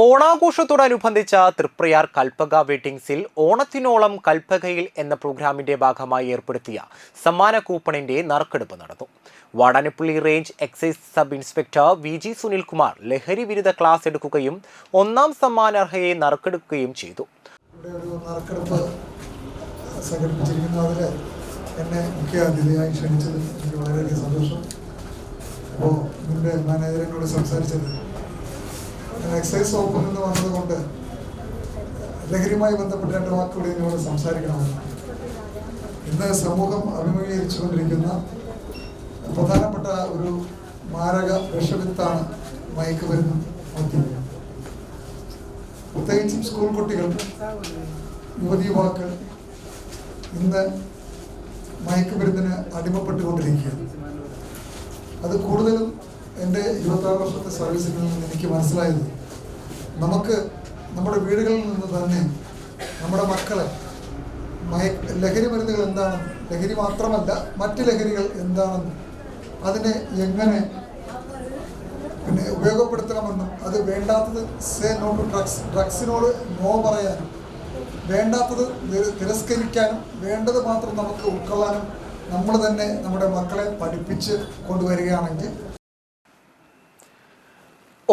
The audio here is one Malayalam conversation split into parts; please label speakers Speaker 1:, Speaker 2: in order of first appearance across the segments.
Speaker 1: ഓണാഘോഷത്തോടനുബന്ധിച്ച തൃപ്രയാർ കൽപ്പക വെഡിങ്സിൽ ഓണത്തിനോളം കൽപ്പകയിൽ എന്ന പ്രോഗ്രാമിന്റെ ഭാഗമായി ഏർപ്പെടുത്തിയ സമ്മാന കൂപ്പണിന്റെ നറുക്കെടുപ്പ് നടന്നു. Vadanappally range excise sub inspector V G Sunilkumar ലഹരി വിരുദ്ധ ക്ലാസ് എടുക്കുകയും ഒന്നാം സമ്മാനർഹയെ നറുക്കെടുക്കുകയും ചെയ്തു.
Speaker 2: സന്തോഷം. അപ്പോൾ ഇതിന്റെ മാനേജറിനോട് സംസാരിച്ചത് എക്സൈസ് വകുപ്പിൽ നിന്ന് വന്നതുകൊണ്ട് ലഹരിയുമായി ബന്ധപ്പെട്ട രണ്ട് വാക്കുകൂടി എന്നോട് സംസാരിക്കണമെന്ന്. ഇന്ന് സമൂഹം അഭിമുഖീകരിച്ചുകൊണ്ടിരിക്കുന്ന പ്രധാനപ്പെട്ട ഒരു മാരക വിഷവിത്താണ് മയക്കുമരുന്ന് മദ്യം. പ്രത്യേകിച്ചും സ്കൂൾ കുട്ടികൾ യുവതി യുവാക്കൾ ഇന്ന് മയക്കുമരുന്നിന് അടിമപ്പെട്ടുകൊണ്ടിരിക്കുകയാണ്. അത് കൂടുതലും എന്റെ ഇരുപത്താറ് വർഷത്തെ സർവീസിൽ നിന്ന് എനിക്ക് മനസ്സിലായത് നമുക്ക് നമ്മുടെ വീടുകളിൽ നിന്ന് തന്നെ നമ്മുടെ മക്കളെ മയ ലഹരി മരുന്നുകൾ എന്താണെന്ന് ലഹരി മാത്രമല്ല മറ്റ് ലഹരികൾ എന്താണെന്ന് അതിനെ എങ്ങനെ പിന്നെ ഉപയോഗപ്പെടുത്തണമെന്നും അത് വേണ്ടാത്തത് സേ നോ ടു ഡ്രഗ്സ് ഡ്രഗ്സിനോട് നോ പറയാനും വേണ്ടാത്തത് തിരസ്കരിക്കാനും വേണ്ടത് മാത്രം നമുക്ക് ഉൾക്കൊള്ളാനും നമ്മൾ തന്നെ നമ്മുടെ മക്കളെ പഠിപ്പിച്ച് കൊണ്ടുവരികയാണെങ്കിൽ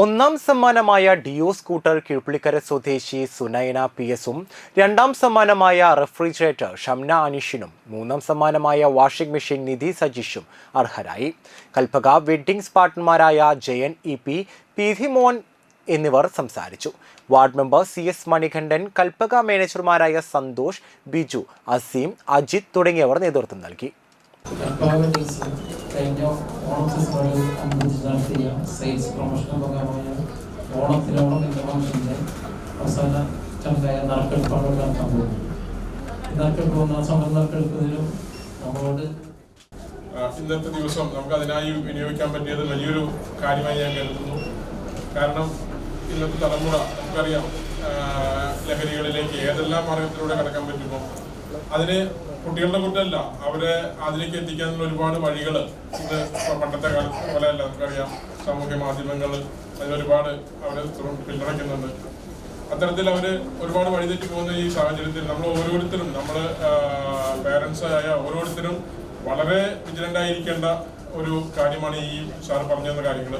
Speaker 1: ഒന്നാം സമ്മാനമായ ഡിയോ സ്കൂട്ടർ കിഴുപ്പള്ളിക്കര സ്വദേശി സുനൈന പി എസും രണ്ടാം സമ്മാനമായ റെഫ്രിജറേറ്റർ ഷംന അനീഷിനും മൂന്നാം സമ്മാനമായ വാഷിംഗ് മെഷീൻ നിധി സജീഷും അർഹരായി. Kalpaka wedding പാർട്ട്ണർമാരായ Jayan E P P Mon എന്നിവർ സംസാരിച്ചു. Ward member C S Manikandan Kalpaka മാനേജർമാരായ Santhosh Biju Azeem Ajith തുടങ്ങിയവർ നേതൃത്വം നൽകി.
Speaker 3: കൽപ്പാവറ്റീസ് കഴിഞ്ഞ ഓണം സീസണിൽ അനുബന്ധിച്ച് നടത്തിയ സെയിൽസ് പ്രൊമോഷൻ ഭാഗമായ ഓണത്തിനോണം എന്ന ഫംഗ്ഷന്റെ അവസാന ചടങ്ങായ നറുക്കെടുപ്പാണ് നടത്താൻ പോകുന്നത്. നറുക്കെടുപ്പ് ഒന്നാം സമയം നറുക്കെടുക്കുന്നതിനും നമ്മളോട്
Speaker 4: ഇന്നത്തെ ദിവസം നമുക്ക് അതിനായി വിനിയോഗിക്കാൻ പറ്റിയത് വലിയൊരു കാര്യമായി ഞാൻ കരുതുന്നു. കാരണം ഇന്നത്തെ തലമുറ നമുക്കറിയാം ലഹരികളിലേക്ക് ഏതെല്ലാം മാർഗത്തിലൂടെ കടക്കാൻ പറ്റുമോ അതിന് കുട്ടികളുടെ കുറ്റമല്ല അവരെ അതിലേക്ക് എത്തിക്കാനുള്ള ഒരുപാട് വഴികൾ ഇപ്പൊ പണ്ടത്തെ കാലത്ത് പോലെ അല്ല നമുക്കറിയാം സാമൂഹ്യ മാധ്യമങ്ങൾ അതിലൊരുപാട് അവരെ പിന്തുണയ്ക്കുന്നുണ്ട്. അത്തരത്തിൽ അവർ ഒരുപാട് വഴിതെറ്റി പോകുന്ന ഈ സാഹചര്യത്തിൽ നമ്മൾ ഓരോരുത്തരും നമ്മൾ പേരൻസ് ആയ ഓരോരുത്തരും വളരെ വിജിലന്റ് ആയിരിക്കേണ്ട ഒരു കാര്യമാണ് ഈ സാർ പറഞ്ഞു തന്ന കാര്യങ്ങൾ